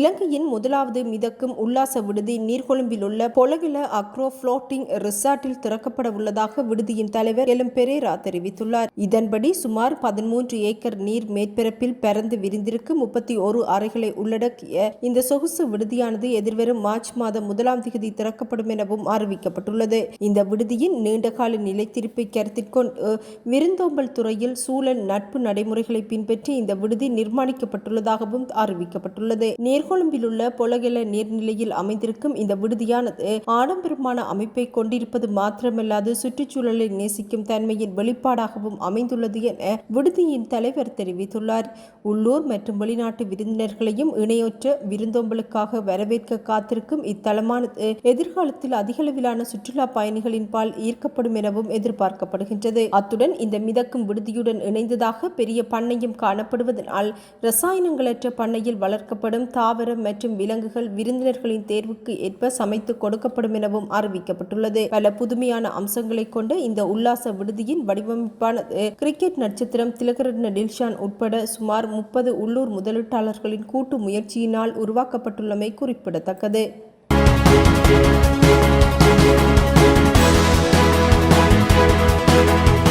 இலங்கையின் முதலாவது மிதக்கும் உல்லாச விடுதி நீர்கொழும்பில் உள்ள பொலகில அக்ரோ புளோட்டிங் ரிசார்ட்டில் திறக்கப்பட உள்ளதாக விடுதியின் தலைவர் எலும் பெரேரா தெரிவித்துள்ளார். இதன்படி சுமார் பதிமூன்று ஏக்கர் நீர் மேற்பரப்பில் பரந்து விரிந்திருக்கும் முப்பத்தி ஒரு அறைகளை உள்ளடக்கிய இந்த சொகுசு விடுதியானது எதிர்வரும் மார்ச் மாதம் முதலாம் தேதி திறக்கப்படும் எனவும் அறிவிக்கப்பட்டுள்ளது. இந்த விடுதியின் நீண்டகால நிலைத்திருப்பை கருத்தில் கொண்டு விருந்தோம்பல் துறையில் சூழல் நட்பு நடைமுறைகளை பின்பற்றி இந்த விடுதி நிர்மாணிக்கப்பட்டுள்ளதாகவும் அறிவிக்கப்பட்டுள்ளது. நீர் நீர்கொழும்பில் உள்ள பொலகெல நீர்நிலையில் அமைந்திருக்கும் இந்த விடுதியானது ஆடம்பரமான அமைப்பை கொண்டிருப்பது மாத்திரமல்லாது சுற்றுச்சூழலை நேசிக்கும் தன்மையின் வெளிப்பாடாகவும் அமைந்துள்ளது என விடுதியின் தலைவர் தெரிவித்துள்ளார். உள்ளூர் மற்றும் வெளிநாட்டு விருந்தினர்களையும் இணையொற்ற விருந்தோம்பலுக்காக வரவேற்க காத்திருக்கும் இத்தலமானது எதிர்காலத்தில் அதிகளவிலான சுற்றுலா பயணிகளின் பால் ஈர்க்கப்படும் எனவும் எதிர்பார்க்கப்படுகின்றது. அத்துடன் இந்த மிதக்கும் விடுதியுடன் இணைந்ததாக பெரிய பண்ணையும் காணப்படுவதனால் ரசாயனங்களற்ற பண்ணையில் வளர்க்கப்படும் தா தாவரம் மற்றும் விலங்குகள் விருந்தினர்களின் தேர்வுக்கு ஏற்ப சமைத்து கொடுக்கப்படும் எனவும் அறிவிக்கப்பட்டுள்ளது. பல புதுமையான அம்சங்களை கொண்ட இந்த உல்லாச விடுதியின் வடிவமைப்பானது கிரிக்கெட் நட்சத்திரம் திலகரட்ன டில்ஷான் உட்பட சுமார் முப்பது உள்ளூர் முதலீட்டாளர்களின் கூட்டு முயற்சியினால் உருவாக்கப்பட்டுள்ளமை குறிப்பிடத்தக்கது.